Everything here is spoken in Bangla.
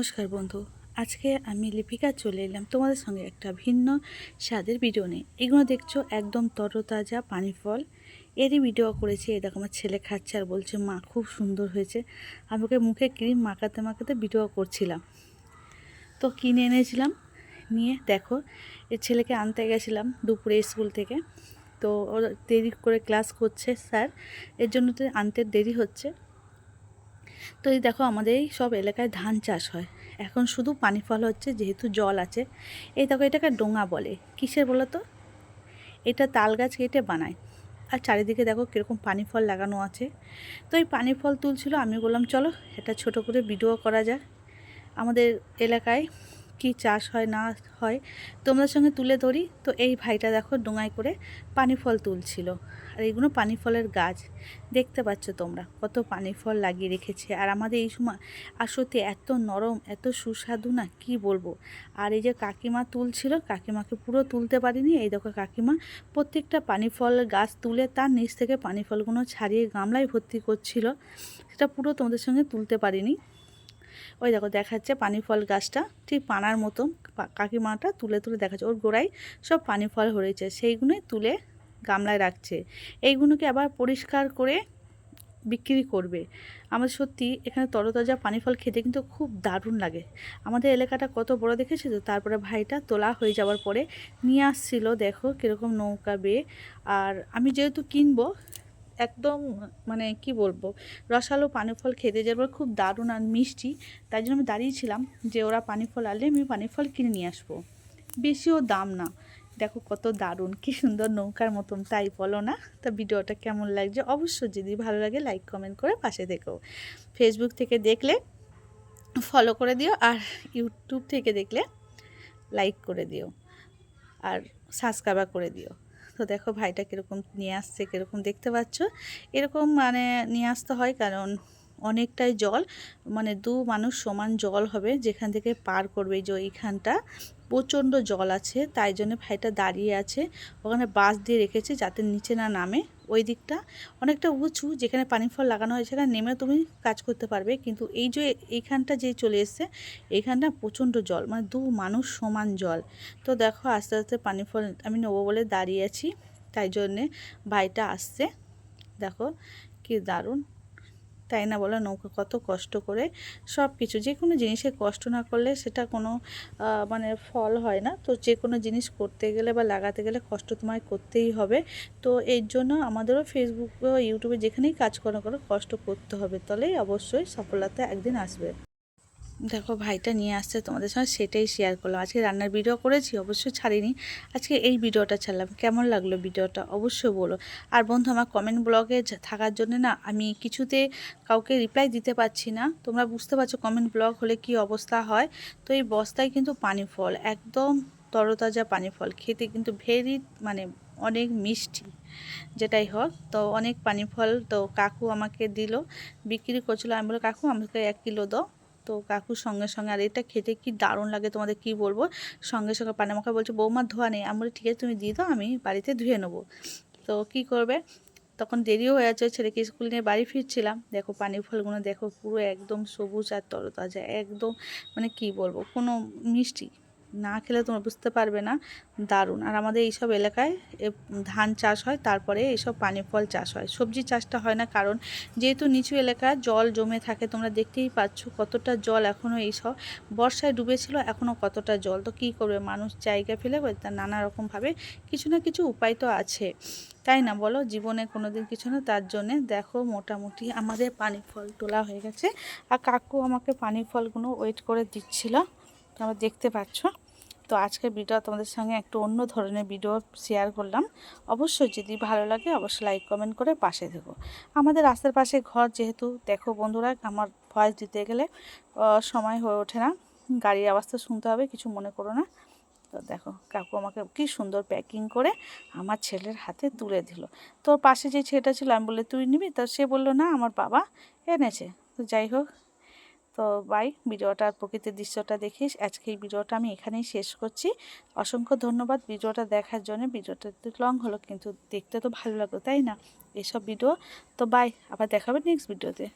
নমস্কার বন্ধু। আজকে আমি লিপিকা চলে এলাম তোমাদের সঙ্গে একটা ভিন্ন স্বাদের ভিডিও নিয়ে। এগুলো দেখছ একদম তরতাজা পানি ফল। এরই ভিডিও করেছি, এই দেখো আমার ছেলে খাচ্ছে আর বলছে, মা, খুব সুন্দর হয়েছে। আমি ওকে মুখে ক্রিম মাখাতে মাখাতে ভিডিও করছিলাম। তো কিনে এনেছিলাম, নিয়ে দেখো, এর ছেলেকে আনতে গেছিলাম দুপুরে স্কুল থেকে। তো ওর দেরি করে ক্লাস করছে, স্যার। এর জন্য তো আনতে দেরি হচ্ছে। তো এই দেখো আমাদের এই সব এলাকায় ধান চাষ হয়। এখন শুধু পানি ফল হচ্ছে, যেহেতু জল আছে। এই দেখো এটাকে ডোঙা বলে। কিসের বলো তো? এটা তাল গাছ কেটে বানায়। আর চারিদিকে দেখো কীরকম পানি ফল লাগানো আছে। তো এই পানি ফল তুলছিল, আমি বললাম, চলো এটা ছোট করে ভিডিও করা যাক। আমাদের এলাকায় কি চাষ হয়, না হয়, তোমাদের সঙ্গে তুলে ধরি। তো এই ভাইটা দেখো ডোঙায় করে পানি ফল তুলছিল। আর এইগুলো পানি ফলের গাছ। দেখতে পাচ্ছ তোমরা কত পানি ফল লাগিয়ে রেখেছে। আর আমাদের এই সময় আসতে এত নরম, এত সুস্বাদু না, কি বলব? আর এই যে কাকিমা তুলছিল, কাকিমাকে পুরো তুলতে পারিনি। এই দেখো কাকিমা প্রত্যেকটা পানি ফল গাছ তুলে তার নিচ থেকে পানি ফলগুলো ছাড়িয়ে গামলায় ভর্তি করছিল। সেটা পুরো তোমাদের সঙ্গে তুলতে পারিনি। ওই দেখো দেখাচ্ছে পানি ফল গাছটা। ঠিক পানার মতন কাকিমাটা তুলে তুলে দেখাচ্ছে। ওর গোড়ায় সব পানি ফল হয়েছে সেইগুলোই তুলে গামলায় রাখছে। এইগুলোকে আবার পরিষ্কার করে বিক্রি করবে। আমার সত্যি এখানে তরতাজা পানি ফল খেতে কিন্তু খুব দারুণ লাগে। আমাদের এলাকাটা কত বড় দেখেছে তো? তারপরে ভাইটা তোলা হয়ে যাওয়ার পরে নিয়ে আসছিল, দেখো কীরকম নৌকা বেয়ে। আর আমি যেহেতু কিনবো একদম মানে কি বলব, রসালো পানি ফল খেতে যাবার খুব দারুণ আর মিষ্টি। তাই জন্য আমি দাঁড়িয়েছিলাম যে ওরা পানি ফল আনলে আমি পানি ফল কিনে নিয়ে আসব। বেশিও দাম না। দেখো কত দারুণ, কি সুন্দর নৌকার মতন, তাই বলো না? তা ভিডিওটা কেমন লাগছে? অবশ্যই যদি ভালো লাগে লাইক কমেন্ট করে পাশে দেখো ফেসবুক থেকে দেখলে ফলো করে দিও আর ইউটিউব থেকে দেখলে লাইক করে দিও। আর সাবস্ক্রাইব করে দিও। তো দেখো ভাইটা কীরকম নিয়ে আসছে, কীরকম দেখতে পাচ্ছ? এরকম মানে নিয়ে আসতে হয় কারণ অনেকটাই জল মানে দু মানুষ সমান জল হবে যেখান থেকে পার করবে যে এইখানটা প্রচণ্ড জল আছে, তাই জন্য ভাইটা দাঁড়িয়ে আছে, ওখানে বাঁশ দিয়ে রেখেছে যাতে নিচে না নামে। ওই দিকটা অনেকটা উঁচু, যেখানে পানি ফল লাগানো হয় সেখানে নেমে তুমি কাজ করতে পারবে। কিন্তু এই যে এইখানটা যে চলে এসছে, এইখানটা প্রচণ্ড জল মানে দু মানুষ সমান জল। তো দেখো আস্তে আস্তে পানি ফল আমি নেব বলে দাঁড়িয়ে আছি, তাই জন্যে ভাইটা আসছে। দেখো কি দারুণ তাই না বলো? নৌকা কত কষ্ট করে সব কিছু যে কোনো জিনিসে কষ্ট না করলে সেটা কোনো মানে ফল হয় না। তো যে কোনো জিনিস করতে গেলে বা লাগাতে গেলে কষ্ট তোমায় করতেই হবে। তো এর জন্য আমাদেরও ফেসবুক ইউটিউবে যেখানেই কাজ করা করো কষ্ট করতে হবে। তাহলেই অবশ্যই সফলতা একদিন আসবে। দেখো ভাইটা নিয়ে আসছে তোমাদের সঙ্গে, সেটাই শেয়ার করলাম। আজকে রান্নার ভিডিও করেছি অবশ্যই ছাড়িনি। আজকে এই ভিডিওটা ছাড়লাম। কেমন লাগল ভিডিওটা অবশ্যই বলো। আর বন্ধু, আমার কমেন্ট ব্লগে থাকার জন্য না, আমি কিছুতে কাউকে রিপ্লাই দিতে পারছি না। তোমরা বুঝতে পারছ কমেন্ট ব্লগ হলে কি অবস্থা হয়? তো এই বস্তায় কিন্তু পানি ফল, একদম তরতাজা পানি ফল। খেতে কিন্তু ভেরি মানে অনেক মিষ্টি। যেটাই হোক, তো অনেক পানি ফল তো কাকু আমাকে দিল, বিক্রি করছিল। আমি বলো কাকু, আমাকে এক কিলো দাও। তো কাকুর সঙ্গে সঙ্গে, আর এটা খেতে কি দারুণ লাগে তোমাদের কি বলব? সঙ্গে সঙ্গে পানি মাখা বলছে বৌমার ধোয়া নেই। আমি ঠিক আছে, তুমি দিয়ে দাও, আমি বাড়িতে ধুয়ে নেব। তো কি করবে? তখন দেরিও হয়ে যাচ্ছে, ছেলেকে স্কুল নিয়ে বাড়ি ফিরছিলাম। দেখো পানি ফলগুলো দেখো পুরো একদম সবুজ আর তরতাজা, একদম মানে কি বলব, কোনো মিষ্টি। না খেলে তোমরা বুঝতে পারবে না, দারুণ। আর আমাদের এইসব এলাকায় ধান চাষ হয়, তারপরে এইসব পানি ফল চাষ হয়। সবজি চাষটা হয় না, কারণ যেহেতু নিচু এলাকা, জল জমে থাকে, তোমরা দেখতেই পাচ্ছ কতটা জল এখনও এইসব বর্ষায় ডুবেছিল এখনও কতটা জল। তো কী করবে? মানুষ জায়গা ফেলে তার নানা রকমভাবে কিছু না কিছু উপায় তো আছে। তাই না বলো? জীবনে কোনো দিন কিছু না, তার জন্যে দেখো মোটামুটি আমাদের পানি ফল তোলা হয়ে গেছে। আর কাকু আমাকে পানি ফলগুলো ওয়েট করে দিচ্ছিল, তোমরা দেখতে পাচ্ছ। তো আজকের ভিডিও তোমাদের সঙ্গে একটু অন্য ধরনের ভিডিও শেয়ার করলাম। অবশ্যই যদি ভালো লাগে, অবশ্যই লাইক কমেন্ট করে পাশে দেবো আমাদের রাস্তার পাশে ঘর যেহেতু, দেখো বন্ধুরা, আমার ভয়েস দিতে গেলে সময় হয়ে ওঠে না। গাড়ির আওয়াজটা শুনতে হবে, কিছু মনে করো না। তো দেখো, কাকু আমাকে কি সুন্দর প্যাকিং করে আমার ছেলের হাতে তুলে দিল। তোর পাশে যে ছেলেটা ছিল, আমি বললে, তুই নিবি? তো সে বলল, না, আমার বাবা এনেছে। তো যাই হোক তো বাই ভিডিওটার প্রকৃতির দৃশ্যটা দেখিস। আজকে এই ভিডিওটা আমি এখানেই শেষ করছি। অসংখ্য ধন্যবাদ ভিডিওটা দেখার জন্য। ভিডিওটা একটু লং হলো, কিন্তু দেখতে তো ভালো লাগল, তাই না? এসব ভিডিও। তো বাই আবার দেখাবে নেক্সট ভিডিওতে